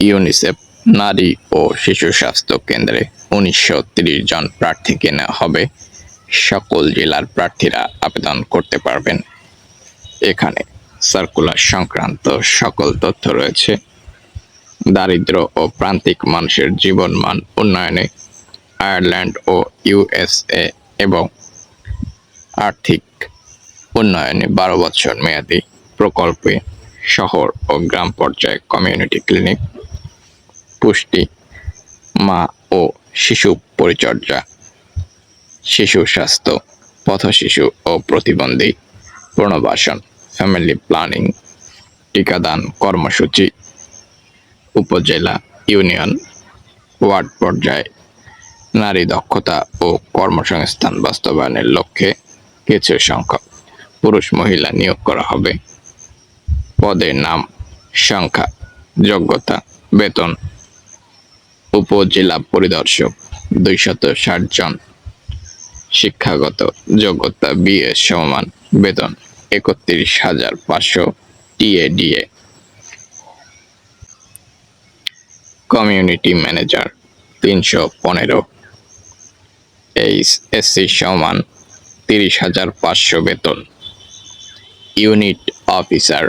UNICEF নারী ও শিশু স্বাস্থ্য কেন্দ্রে উনিশশো জন প্রার্থীকে নেওয়া হবে। সকল জেলার প্রার্থীরা আবেদন করতে পারবেন। এখানে সার্কুলার সংক্রান্ত সকল তথ্য রয়েছে। দারিদ্র ও প্রান্তিক মানুষের জীবনমান উন্নয়নে আয়ারল্যান্ড ও ইউএসএ এবং আর্থিক উন্নয়নে বারো বছর মেয়াদী প্রকল্পে শহর ও গ্রাম পর্যায়ে কমিউনিটি ক্লিনিক পুষ্টি, মা ও শিশু পরিচর্যা, শিশু স্বাস্থ্য, পথশিশু ও প্রতিবন্ধী, পুনর্বাসন ফ্যামিলি প্ল্যানিং টিকাদান কর্মসূচি, উপজেলা ইউনিয়ন, ওয়ার্ড পর্যায়ে, নারী দক্ষতা ও কর্মসংস্থান বাস্তবায়নের লক্ষ্যে কিছু সংখ্যক পুরুষ মহিলা নিয়োগ করা হবে। পদের নাম, সংখ্যা, যোগ্যতা, বেতন উপজেলা পরিদর্শক দুইশত ষাট জন। শিক্ষাগত যোগ্যতা বিএ সমান, বেতন একত্রিশ হাজার পাঁচশো টিএডিএ কমিউনিটি ম্যানেজার তিনশো পনেরো। এইচ এসসি সমান তিরিশ হাজার পাঁচশো বেতন। ইউনিট অফিসার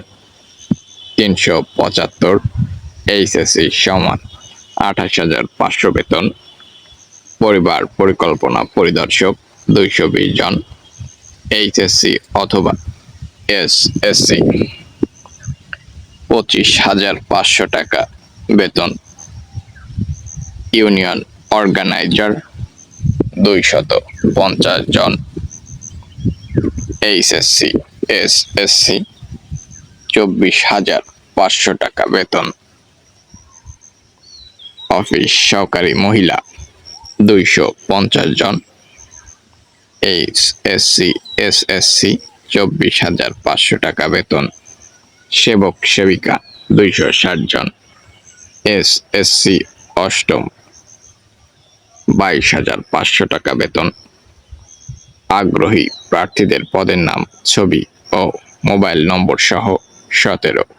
তিনশো পঁচাত্তর। এইচএসসি সমান আঠাশ হাজার পাঁচশো বেতন। পরিবার পরিকল্পনা পরিদর্শক দুইশো বিশ জন। এইচএসসি অথবা এসএসসি পঁচিশ হাজার পাঁচশো টাকা বেতন। ইউনিয়ন অর্গানাইজার দুইশত পঞ্চাশ জন। এইচএসসি এসএসসি চব্বিশ হাজার পাঁচশো টাকা বেতন। অফিস সহকারী মহিলা, দুইশো পঞ্চাশ জন। এইচ এসসি এসএসসি, চব্বিশ হাজার পাঁচশো টাকা বেতন। সেবক সেবিকা, দুইশো ষাট জন। এস এসসি অষ্টম, বাইশ হাজার পাঁচশো টাকা বেতন। আগ্রহী প্রার্থীদের পদের নাম, ছবি ও মোবাইল নম্বর সহ সতেরো।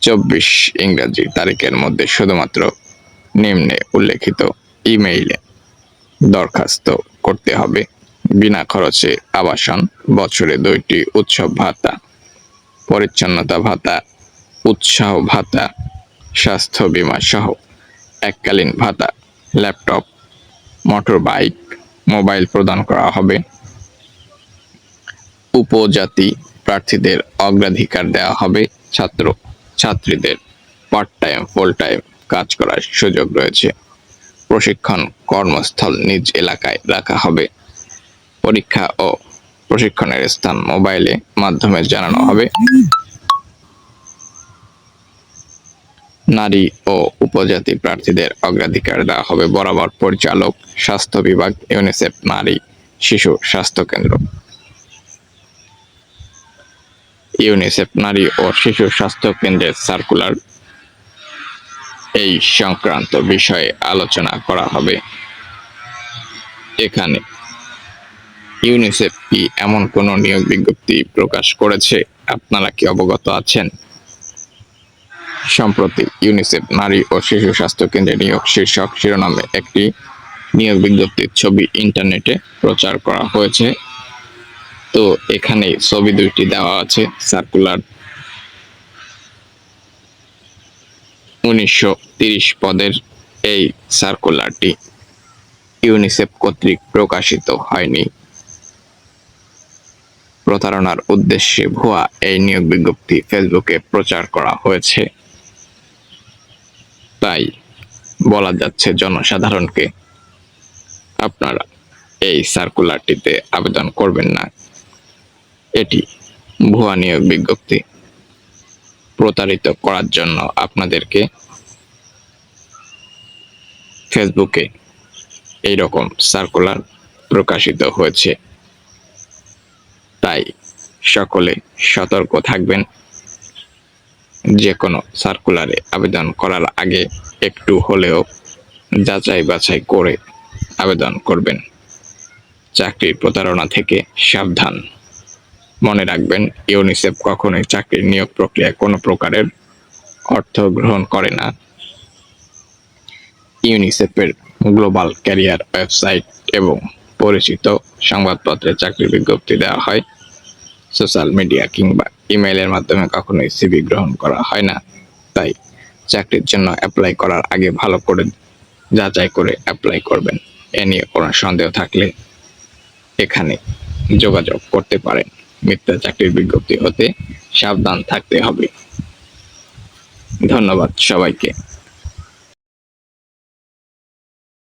চব্বিশ ইংরাজি তারিখের মধ্যে শুধুমাত্র নিম্নে উল্লেখিত ইমেইলে দরখাস্ত করতে হবে। বিনা খরচে আবাসন, বছরে দুইটি উৎসব ভাতা, পরিচ্ছন্নতা ভাতা, উৎসাহ ভাতা, স্বাস্থ্য বীমা সহ এককালীন ভাতা, ল্যাপটপ মোটর বাইক মোবাইল প্রদান করা হবে। উপজাতি প্রার্থীদের অগ্রাধিকার দেওয়া হবে। ছাত্র ছাত্রীদের পার্ট টাইম ফুল টাইম কাজ করার সুযোগ রয়েছে। প্রশিক্ষণ কর্মস্থল নিজ এলাকায় রাখা হবে। পরীক্ষা ও প্রশিক্ষণের স্থান মোবাইলে মাধ্যমে জানানো হবে। নারী ও উপজাতি প্রার্থীদের অগ্রাধিকার দেওয়া হবে। বরাবর পরিচালক, স্বাস্থ্য বিভাগ, ইউনিসেফ নারী শিশু স্বাস্থ্য কেন্দ্র। ইউনিসেফ নারী ও শিশু স্বাস্থ্য কেন্দ্রের সার্কুলার এই সংক্রান্ত বিষয়ে আলোচনা করা হবে। এখানে ইউনিসেফ কি এমন কোনো নিয়োগ বিজ্ঞপ্তি প্রকাশ করেছে? আপনারা কি অবগত আছেন? সম্প্রতি ইউনিসেফ নারী ও শিশু স্বাস্থ্য কেন্দ্রে নিয়োগ শীর্ষক শিরোনামে একটি নিয়োগ বিজ্ঞপ্তির ছবি ইন্টারনেটে প্রচার করা হয়েছে। তো এখানে ছবি দুইটি দেওয়া আছে সার্কুলার উনিশশো পদের এই সার্কুলারটি ইউনিসেফ কর্তৃক প্রকাশিত হয়নি। প্রতারণার উদ্দেশ্যে ভুয়া এই নিয়োগ বিজ্ঞপ্তি ফেসবুকে প্রচার করা হয়েছে। তাই বলা যাচ্ছে, জনসাধারণকে আপনারা এই সার্কুলারটিতে আবেদন করবেন না। এটি ভুয়া নিয়োগ বিজ্ঞপ্তি প্রতারিত করার জন্য আপনাদেরকে ফেসবুকে এই রকম সার্কুলার প্রকাশিত হয়েছে। তাই সকলে সতর্ক থাকবেন। যে কোনো সার্কুলারে আবেদন করার আগে একটু হলেও যাচাই বাছাই করে আবেদন করবেন। চাকরির প্রতারণা থেকে সাবধান। মনে রাখবেন, ইউনিসেফ কখনোই চাকরির নিয়োগ প্রক্রিয়ায় কোনো প্রকারের অর্থ গ্রহণ করে না। ইউনিসেফের গ্লোবাল ক্যারিয়ার ওয়েবসাইট এবং পরিচিত সংবাদপত্রে চাকরির বিজ্ঞপ্তি দেওয়া হয়, সোশ্যাল মিডিয়া কিংবা ইমেইলের মাধ্যমে কখনোই সিভি গ্রহণ করা হয় না। তাই চাকরির জন্য অ্যাপ্লাই করার আগে ভালো করে যাচাই করে অ্যাপ্লাই করবেন। এ নিয়ে কোনো সন্দেহ থাকলে এখানে যোগাযোগ করতে পারেন। মিথ্যা চাকরির বিজ্ঞপ্তি হতে সাবধান থাকতে হবে। ধন্যবাদ সবাইকে।